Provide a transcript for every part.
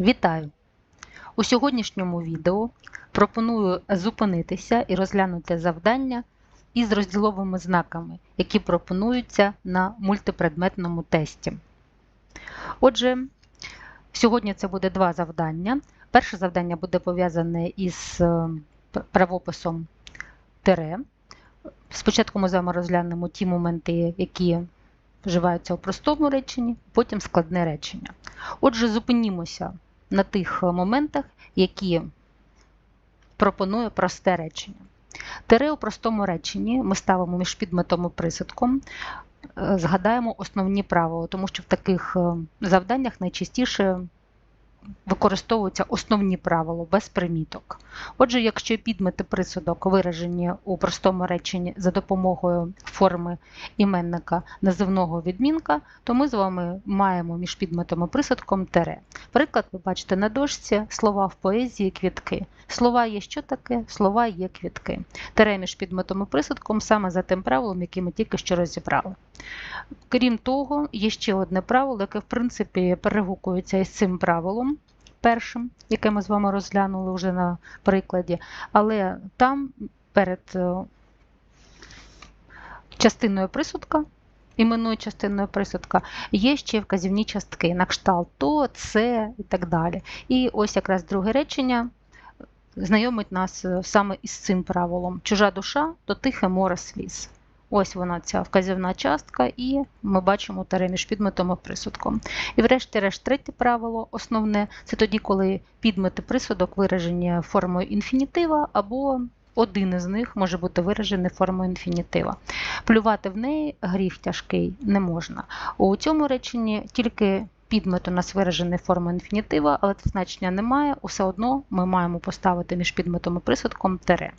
Вітаю! У сьогоднішньому відео пропоную зупинитися і розглянути завдання із розділовими знаками, які пропонуються на мультипредметному тесті. Отже, сьогодні це буде два завдання. Перше завдання буде пов'язане із е, правописом тире. Спочатку ми з вами розглянемо ті моменти, які вживаються у простому реченні, потім складне речення. Отже, зупинімося на тих моментах, які пропонує просте речення. Тире у простому реченні ми ставимо між підметом і присадком, е, згадаємо основні правила, тому що в таких е, завданнях найчастіше використовуються основні правила без приміток. Отже, якщо підмет і присудок виражені у простому реченні за допомогою форми іменника називного відмінка, то ми з вами маємо між підметом і присудком тере. Приклад, ви бачите на дошці слова в поезії квітки. Слова є що таке? Слова є квітки. Тере між підметом і присудком саме за тим правилом, яке ми тільки що розібрали. Крім того, є ще одне правило, яке в принципі перегукується із цим правилом. Першим, яке ми з вами розглянули вже на прикладі, але там перед е, частиною присудка, іменною частиною присудка, є ще вказівні частки на кшталт то, це і так далі. І ось якраз друге речення знайомить нас е, саме із цим правилом: чужа душа то тихе море сліз. Ось вона, ця вказівна частка, і ми бачимо таре між підметом і присудком. І врешті-решт, третє правило, основне це тоді, коли підмет і присудок виражені формою інфінітива, або один із них може бути виражений формою інфінітива. Плювати в неї гріх тяжкий не можна. У цьому реченні тільки підмет у нас виражений формою інфінітива, але це значення немає. Усе одно ми маємо поставити між підметом і присудком тере.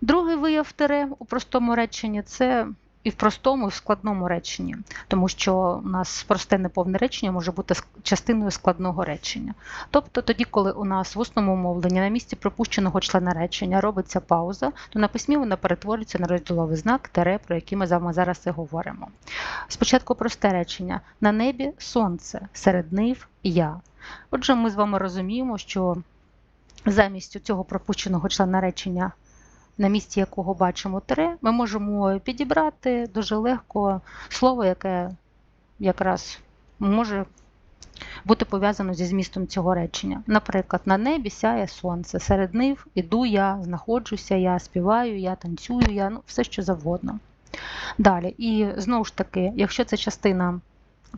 Другий вияв тире у простому реченні це і в простому, і в складному реченні, тому що у нас просте неповне речення може бути частиною складного речення. Тобто тоді, коли у нас в усному мовленні на місці пропущеного члена речення робиться пауза, то на письмі вона перетворюється на розділовий знак тере, про який ми з вами зараз і говоримо. Спочатку просте речення: на небі сонце, серед нив я. Отже, ми з вами розуміємо, що замість цього пропущеного члена речення на місці якого бачимо тире, ми можемо підібрати дуже легко слово, яке якраз може бути пов'язано зі змістом цього речення. Наприклад, на небі сяє сонце, серед нив іду я, знаходжуся, я співаю, я танцюю, я ну, все що завгодно. Далі, і знову ж таки, якщо це частина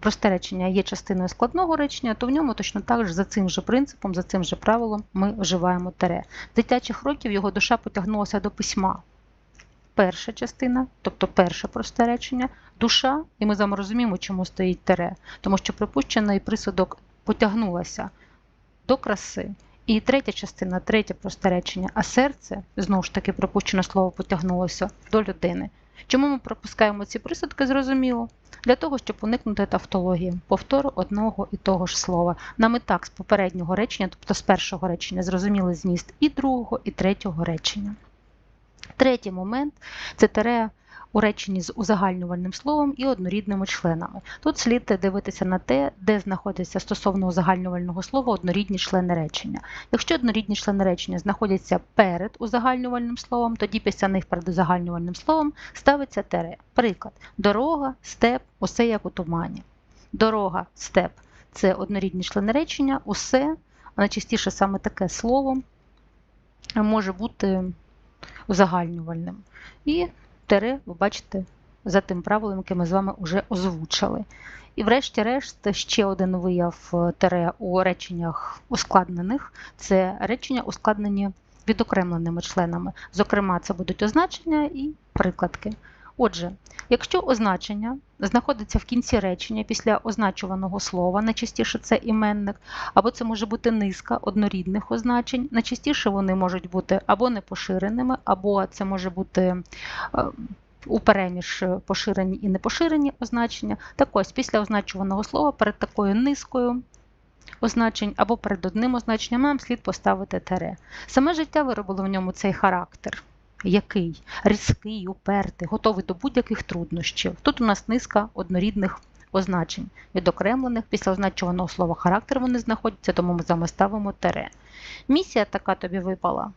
просте речення є частиною складного речення, то в ньому точно так же за цим же принципом, за цим же правилом ми вживаємо тере. З дитячих років його душа потягнулася до письма. Перша частина, тобто перше просте речення, душа, і ми з вами розуміємо, чому стоїть тере, тому що припущений присудок потягнулася до краси. І третя частина, третє просте речення, а серце, знову ж таки, пропущене слово потягнулося до людини. Чому ми пропускаємо ці присадки, зрозуміло? Для того, щоб уникнути тавтології, повтору одного і того ж слова. Нам і так з попереднього речення, тобто з першого речення, зрозуміли зміст і другого, і третього речення. Третій момент це тере у реченні з узагальнювальним словом і однорідними членами. Тут слід дивитися на те, де знаходяться стосовно узагальнювального слова однорідні члени речення. Якщо однорідні члени речення знаходяться перед узагальнювальним словом, тоді після них перед узагальнювальним словом ставиться тере. Приклад: дорога, степ, усе як у тумані. Дорога, степ це однорідні члени речення, усе, а найчастіше саме таке слово може бути узагальнювальним. І тере, ви бачите, за тим правилом, яке ми з вами вже озвучили. І, врешті-решт, ще один вияв тире тере у реченнях ускладнених це речення, ускладнені відокремленими членами. Зокрема, це будуть означення і прикладки. Отже, якщо означення знаходиться в кінці речення після означуваного слова, найчастіше це іменник, або це може бути низка однорідних означень, найчастіше вони можуть бути або непоширеними, або це може бути е, у переміж поширені і непоширені означення. Так ось після означуваного слова перед такою низкою означень або перед одним означенням нам слід поставити тере. Саме життя виробило в ньому цей характер який різкий, упертий, готовий до будь-яких труднощів. Тут у нас низка однорідних означень відокремлених. Після означуваного слова характер вони знаходяться, тому ми з ставимо тере. Місія така тобі випала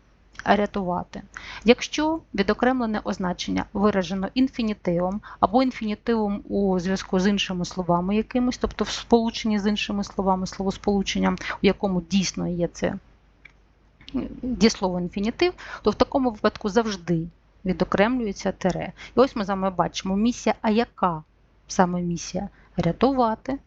рятувати. Якщо відокремлене означення виражено інфінітивом або інфінітивом у зв'язку з іншими словами якимось, тобто в сполученні з іншими словами, словосполученням, у якому дійсно є це дієслово інфінітив, то в такому випадку завжди відокремлюється тере. І ось ми з вами бачимо місія, а яка саме місія? Рятувати.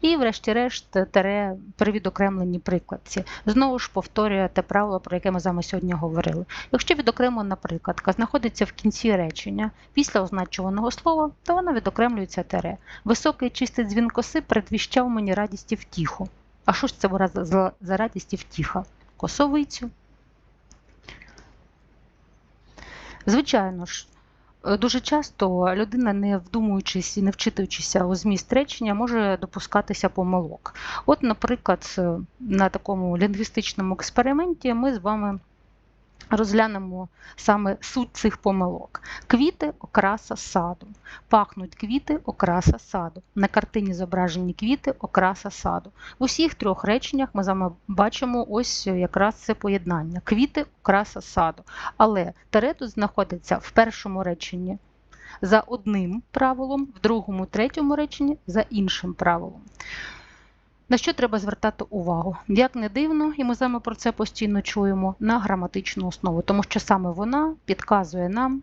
І, врешті-решт, тере при відокремленні прикладці. Знову ж повторює те правило, про яке ми з вами сьогодні говорили. Якщо відокремлена прикладка знаходиться в кінці речення після означуваного слова, то вона відокремлюється тере. Високий чистий дзвін коси передвіщав мені радість і втіху. А що ж це за радість і втіха? Косовицю. Звичайно ж, Е, дуже часто людина, не вдумуючись і не вчитуючися у зміст речення, може допускатися помилок. От, наприклад, е, на такому лінгвістичному експерименті ми з вами розглянемо саме суть цих помилок. Квіти окраса саду. Пахнуть квіти окраса саду. На картині зображені квіти окраса саду. В усіх трьох реченнях ми з вами бачимо ось якраз це поєднання. Квіти окраса саду. Але тере тут знаходиться в першому реченні за одним правилом, в другому, третьому реченні за іншим правилом. На що треба звертати увагу? Як не дивно, і ми з вами про це постійно чуємо на граматичну основу, тому що саме вона підказує нам,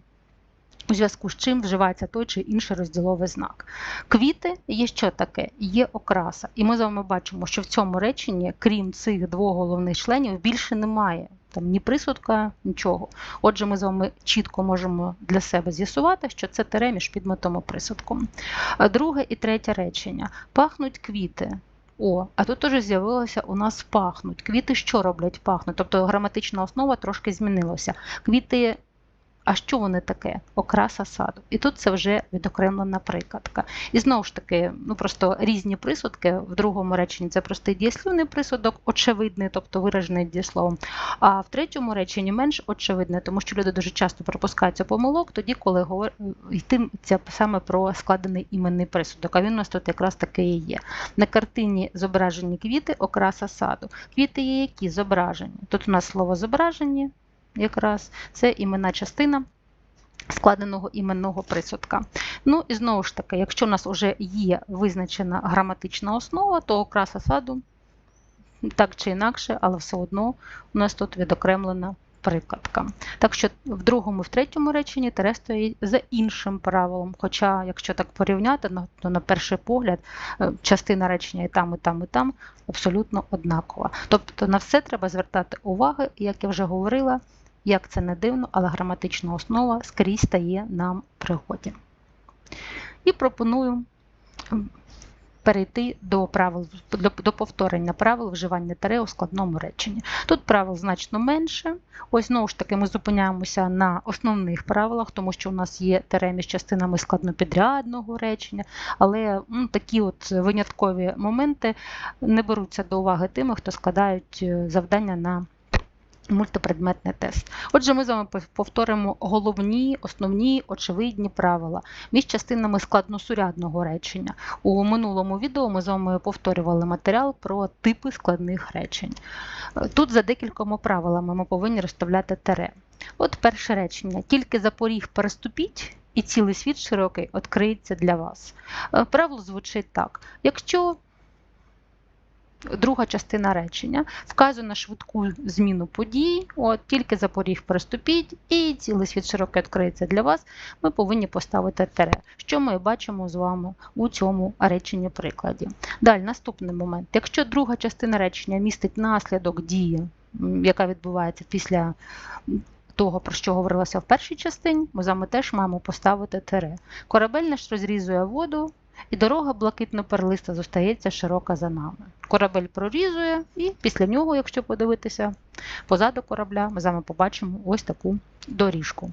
у зв'язку з чим вживається той чи інший розділовий знак. Квіти є що таке? Є окраса. І ми з вами бачимо, що в цьому реченні, крім цих двох головних членів, більше немає. Там ні присудка, нічого. Отже, ми з вами чітко можемо для себе з'ясувати, що це тере між підметом і присудком. Друге і третє речення. Пахнуть квіти. О, а тут теж з'явилося у нас пахнуть. Квіти що роблять пахнуть? Тобто граматична основа трошки змінилася. Квіти а що вони таке? Окраса саду. І тут це вже відокремлена прикладка. І знову ж таки, ну просто різні присудки в другому реченні це простий дієслівний присудок, очевидний, тобто виражений дієсловом. А в третьому реченні менш очевидне, тому що люди дуже часто пропускаються помилок, тоді, коли говор... йтиметься саме про складений іменний присудок. А він у нас тут якраз таки і є. На картині зображені квіти, окраса саду. Квіти є які зображені. Тут у нас слово зображені якраз це іменна частина складеного іменного присудка. Ну і знову ж таки, якщо у нас вже є визначена граматична основа, то окраса саду так чи інакше, але все одно у нас тут відокремлена прикладка. Так що в другому, в третьому реченні тере стоїть за іншим правилом. Хоча, якщо так порівняти, то на перший погляд е, частина речення і там, і там, і там абсолютно однакова. Тобто на все треба звертати увагу, як я вже говорила. Як це не дивно, але граматична основа скрізь стає нам пригоді. І пропоную перейти до правил до повторення правил вживання таре у складному реченні. Тут правил значно менше. Ось знову ж таки ми зупиняємося на основних правилах, тому що у нас є тере між частинами складнопідрядного речення, але ну, такі от виняткові моменти не беруться до уваги тими, хто складають е, завдання на мультипредметний тест. Отже, ми з вами повторимо головні, основні, очевидні правила між частинами складносурядного речення. У минулому відео ми з вами повторювали матеріал про типи складних речень. Тут за декількома правилами ми повинні розставляти тере. От перше речення: тільки за поріг переступіть. І цілий світ широкий відкриється для вас. Е, правило звучить так: якщо Друга частина речення вказує на швидку зміну подій, от тільки за поріг переступіть, і цілий світ широко відкриється для вас. Ми повинні поставити тере, що ми бачимо з вами у цьому реченні прикладі. Далі, наступний момент. Якщо друга частина речення містить наслідок дії, яка відбувається після того, про що говорилося в першій частині, ми з вами теж маємо поставити тере. Корабель наш розрізує воду і дорога блакитно-перлиста зостається широка за нами. Корабель прорізує, і після нього, якщо подивитися, позаду корабля ми з вами побачимо ось таку доріжку.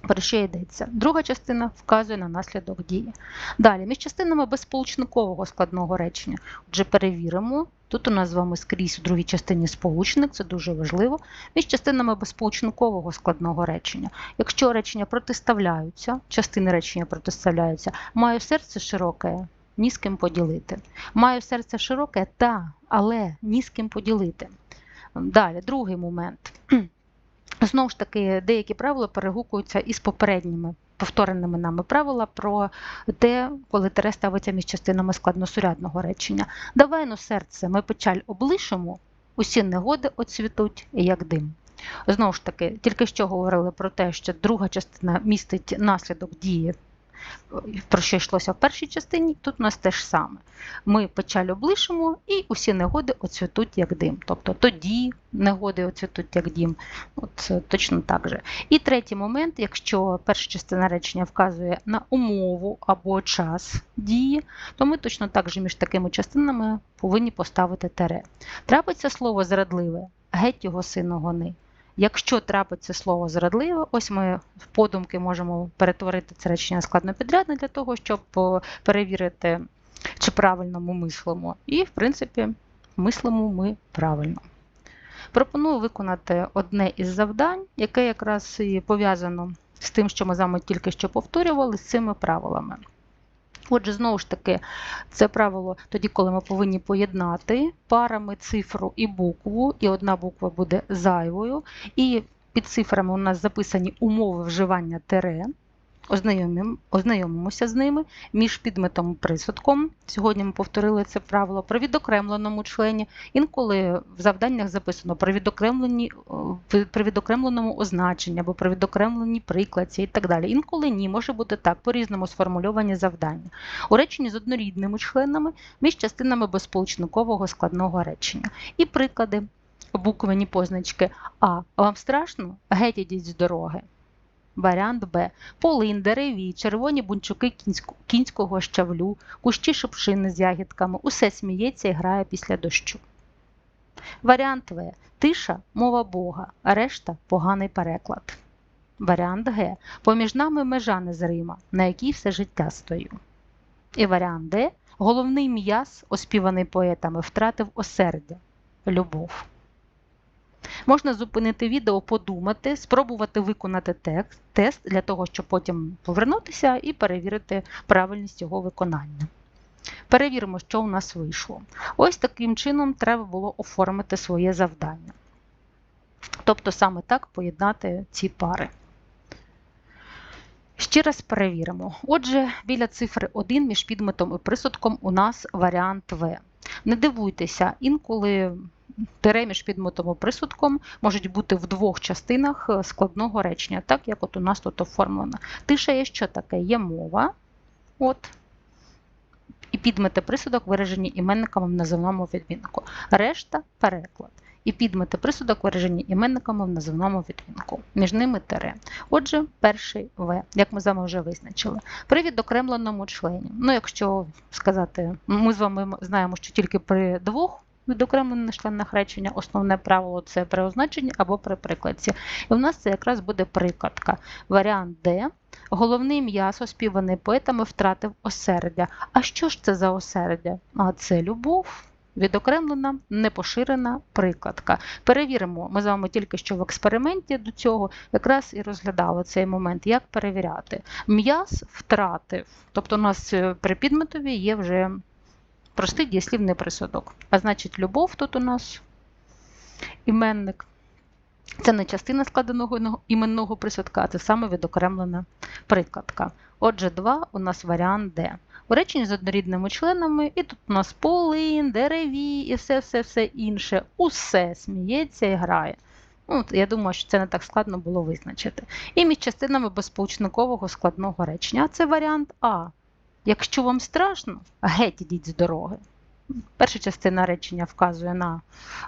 Про що йдеться? Друга частина вказує на наслідок дії. Далі, між частинами безполучникового складного речення. Отже, перевіримо. Тут у нас з вами скрізь у другій частині сполучник, це дуже важливо. Між частинами безсполучникового складного речення. Якщо речення протиставляються, частини речення протиставляються, маю серце широке, ні з ким поділити. Маю серце широке, та, але ні з ким поділити. Далі, другий момент. Знову ж таки, деякі правила перегукуються із попередніми повтореними нами правила про те, коли тере ставиться між частинами складносурядного речення. Давай ну серце, ми печаль облишимо, усі негоди оцвітуть, як дим. Знову ж таки, тільки що говорили про те, що друга частина містить наслідок дії про що йшлося в першій частині, тут у нас те ж саме. Ми печаль облишимо і усі негоди оцвітуть як дим. Тобто тоді негоди оцвітуть як дім. От Точно так же. І третій момент, якщо перша частина речення вказує на умову або час дії, то ми точно так же між такими частинами повинні поставити тере. Трапиться слово зрадливе, геть його сину гони. Якщо трапиться слово зрадливе, ось ми в подумки можемо перетворити це речення складнопідрядне для того, щоб перевірити, чи правильно ми мислимо. І, в принципі, мислимо ми правильно. Пропоную виконати одне із завдань, яке якраз і пов'язано з тим, що ми з вами тільки що повторювали, з цими правилами. Отже, знову ж таки, це правило тоді, коли ми повинні поєднати парами цифру і букву, і одна буква буде зайвою. І під цифрами у нас записані умови вживання тере ознайомимося з ними між підметом і присудком. Сьогодні ми повторили це правило при відокремленому члені. Інколи в завданнях записано при відокремленні, при відокремленому означенні або при відокремленій прикладці і так далі. Інколи ні, може бути так, по-різному сформульовані завдання. У реченні з однорідними членами між частинами безполучникового складного речення. І приклади буквені позначки А. Вам страшно? Геть ідіть з дороги. Варіант Б. Полин, дереві, червоні бунчуки кінського щавлю, кущі шипшини з ягідками. Усе сміється і грає після дощу. Варіант В. Тиша мова Бога, решта поганий переклад. Варіант Г. Поміж нами межа незрима, на якій все життя стою. І варіант Д. Головний м'яз, оспіваний поетами, втратив осердя любов. Можна зупинити відео, подумати, спробувати виконати текст, тест для того, щоб потім повернутися і перевірити правильність його виконання. Перевіримо, що у нас вийшло. Ось таким чином треба було оформити своє завдання. Тобто саме так поєднати ці пари. Ще раз перевіримо. Отже, біля цифри 1 між підметом і присудком у нас варіант В. Не дивуйтеся, інколи тире між підметом і присудком можуть бути в двох частинах е, складного речення, так як от у нас тут оформлено. Тиша є що таке? Є мова. От. І підмети присудок виражені іменниками в називному відмінку. Решта переклад. І підмети присудок виражені іменниками в називному відмінку. Між ними тире. Отже, перший В, як ми з вами вже визначили. При відокремленому члені. Ну, якщо сказати, ми з вами знаємо, що тільки при двох відокремлених членах речення основне правило це при означенні або при прикладці. І в нас це якраз буде прикладка. Варіант Д. Головний м'ясо, співаний поетами, втратив осердя. А що ж це за осердя? А це любов. Відокремлена, непоширена прикладка. Перевіримо, ми з вами тільки що в експерименті до цього якраз і розглядали цей момент, як перевіряти. М'яз втратив, тобто у нас е, при підметові є вже простий дієслівний присудок. А значить, любов тут у нас іменник. Це не частина складеного іменного присудка, це саме відокремлена прикладка. Отже, 2 у нас варіант Д. У реченні з однорідними членами, і тут у нас полин, дереві і все-все-все інше. Усе сміється і грає. Ну, Я думаю, що це не так складно було визначити. І між частинами безполучникового складного речення. Це варіант А. Якщо вам страшно, геть ідіть з дороги. Перша частина речення вказує на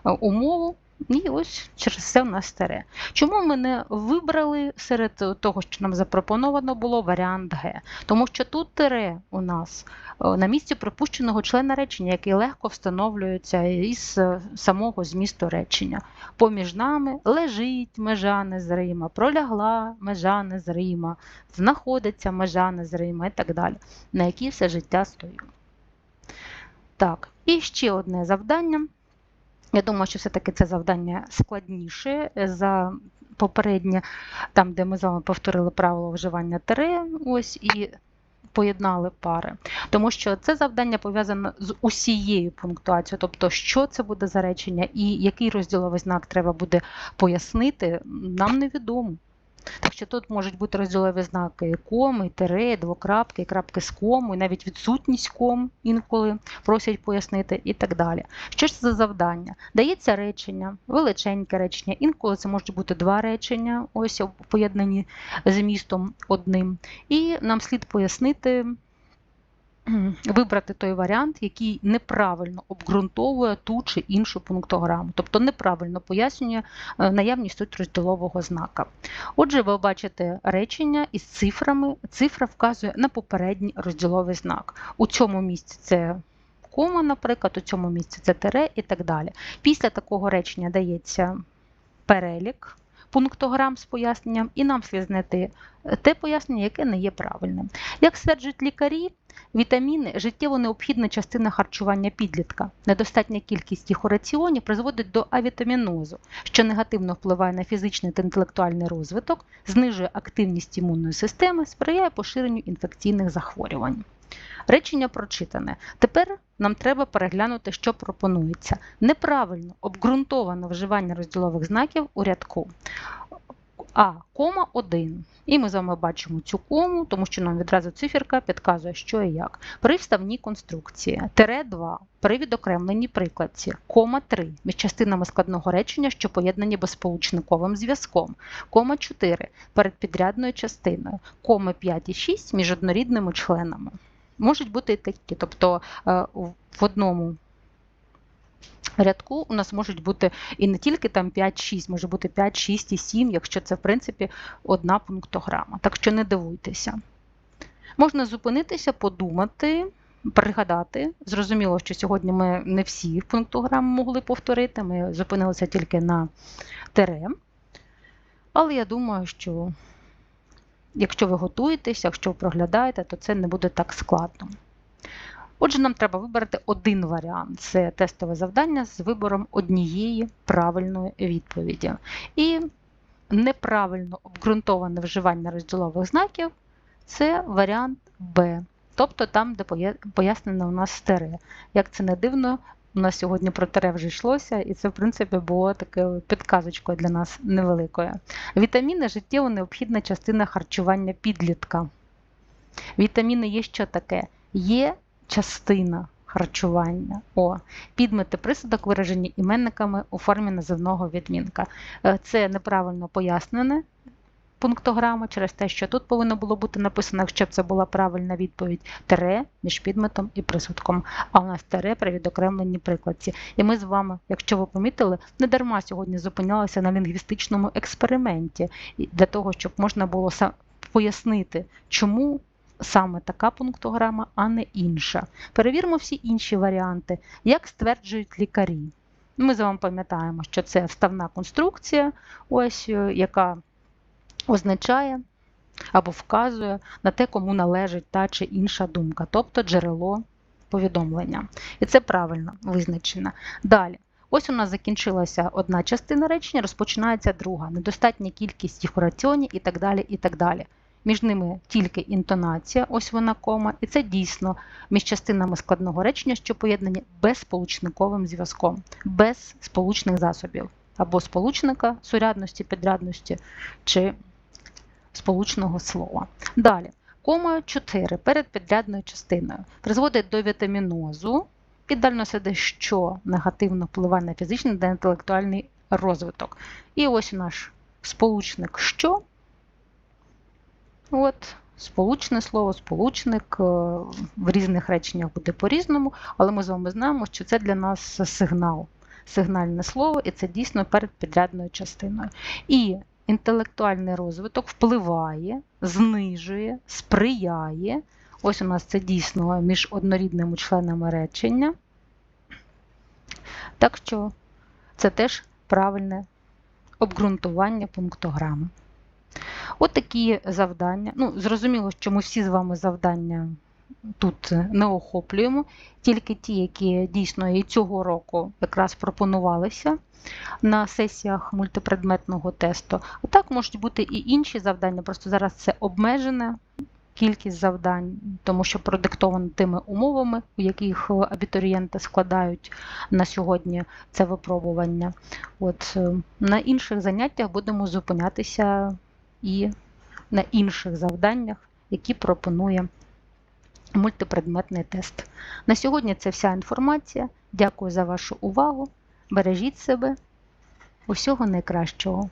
е, умову, і ось через це в нас старе. Чому ми не вибрали серед того, що нам запропоновано було варіант Г? Тому що тут тире у нас е, на місці пропущеного члена речення, який легко встановлюється із е, самого змісту речення. Поміж нами лежить межа незрима, пролягла межа незрима, знаходиться межа незрима і так далі, на якій все життя стою. Так, і ще одне завдання. Я думаю, що все-таки це завдання складніше за попереднє, там, де ми з вами повторили правило вживання тире. Ось, і поєднали пари, тому що це завдання пов'язане з усією пунктуацією, тобто, що це буде за речення і який розділовий знак треба буде пояснити, нам невідомо. Так що тут можуть бути розділові знаки коми, тире, двокрапки, крапки з кому, і навіть відсутність ком інколи просять пояснити і так далі. Що ж це за завдання? Дається речення, величеньке речення, інколи це можуть бути два речення, ось поєднані змістом одним. І нам слід пояснити вибрати той варіант, який неправильно обґрунтовує ту чи іншу пунктограму, тобто неправильно пояснює е, наявність тут розділового знака. Отже, ви бачите речення із цифрами. Цифра вказує на попередній розділовий знак. У цьому місці це кома, наприклад, у цьому місці це тире і так далі. Після такого речення дається перелік пунктограм з поясненням, і нам слід знайти е, те пояснення, яке не є правильним. Як стверджують лікарі, вітаміни життєво необхідна частина харчування підлітка. Недостатня кількість їх у раціоні призводить до авітамінозу, що негативно впливає на фізичний та інтелектуальний розвиток, знижує активність імунної системи, сприяє поширенню інфекційних захворювань. Речення прочитане. Тепер нам треба переглянути, що пропонується. Неправильно обґрунтоване вживання розділових знаків у рядку. А, кома 1. І ми з вами бачимо цю кому, тому що нам відразу циферка підказує, що і як. При вставній конструкції. Тире 2. При відокремленій прикладці. Кома 3. Між частинами складного речення, що поєднані безсполучниковим зв'язком. Кома 4. Перед підрядною частиною. Коми 5 і 6 між однорідними членами. Можуть бути і такі, тобто е, в одному рядку у нас можуть бути і не тільки там 5-6, може бути 5, 6 і 7, якщо це, в принципі, одна пунктограма. Так що не дивуйтеся. Можна зупинитися, подумати, пригадати. Зрозуміло, що сьогодні ми не всі пунктограми могли повторити, ми зупинилися тільки на тере. Але я думаю, що Якщо ви готуєтеся, якщо ви проглядаєте, то це не буде так складно. Отже, нам треба вибрати один варіант це тестове завдання з вибором однієї правильної відповіді. І неправильно обґрунтоване вживання розділових знаків це варіант Б. Тобто там, де пояснено у нас старе. Як це не дивно, у нас сьогодні про тере вже йшлося, і це, в принципі, було такою підказочкою для нас невеликою. Вітаміни життєво необхідна частина харчування підлітка. Вітаміни є що таке? Є частина харчування. О, Підмети присудок виражені іменниками у формі називного відмінка. Е, це неправильно пояснене пунктограма через те, що тут повинно було бути написано, якщо б це була правильна відповідь, тере між підметом і присудком. А у нас тере при відокремленні прикладці. І ми з вами, якщо ви помітили, не дарма сьогодні зупинялися на лінгвістичному експерименті для того, щоб можна було пояснити, чому. Саме така пунктограма, а не інша. Перевіримо всі інші варіанти, як стверджують лікарі. Ми з вами пам'ятаємо, що це вставна конструкція, ось е, яка означає або вказує на те, кому належить та чи інша думка, тобто джерело повідомлення. І це правильно визначено. Далі. Ось у нас закінчилася одна частина речення, розпочинається друга. Недостатня кількість їх у раціоні і так далі. і так далі. Між ними тільки інтонація, ось вона кома, і це дійсно між частинами складного речення, що поєднані безсполучниковим зв'язком, без сполучних засобів, або сполучника сурядності, підрядності, чи сполучного слова. Далі, кома 4 перед підрядною частиною призводить до вітамінозу і далі що негативно впливає на фізичний та інтелектуальний розвиток. І ось наш сполучник що. От, Сполучне слово, сполучник е, в різних реченнях буде по-різному, але ми з вами знаємо, що це для нас сигнал, сигнальне слово, і це дійсно перед підрядною частиною. І інтелектуальний розвиток впливає, знижує, сприяє. Ось у нас це дійсно між однорідними членами речення. Так що це теж правильне обґрунтування пунктограми. От завдання. Ну, Зрозуміло, що ми всі з вами завдання тут не охоплюємо, тільки ті, які дійсно і цього року якраз пропонувалися на сесіях мультипредметного тесту. А так можуть бути і інші завдання, просто зараз це обмежене кількість завдань, тому що продиктовано тими умовами, у яких абітурієнти складають на сьогодні це випробування. От е, на інших заняттях будемо зупинятися і на інших завданнях, які пропонує мультипредметний тест. На сьогодні це вся інформація. Дякую за вашу увагу. Бережіть себе. Усього найкращого.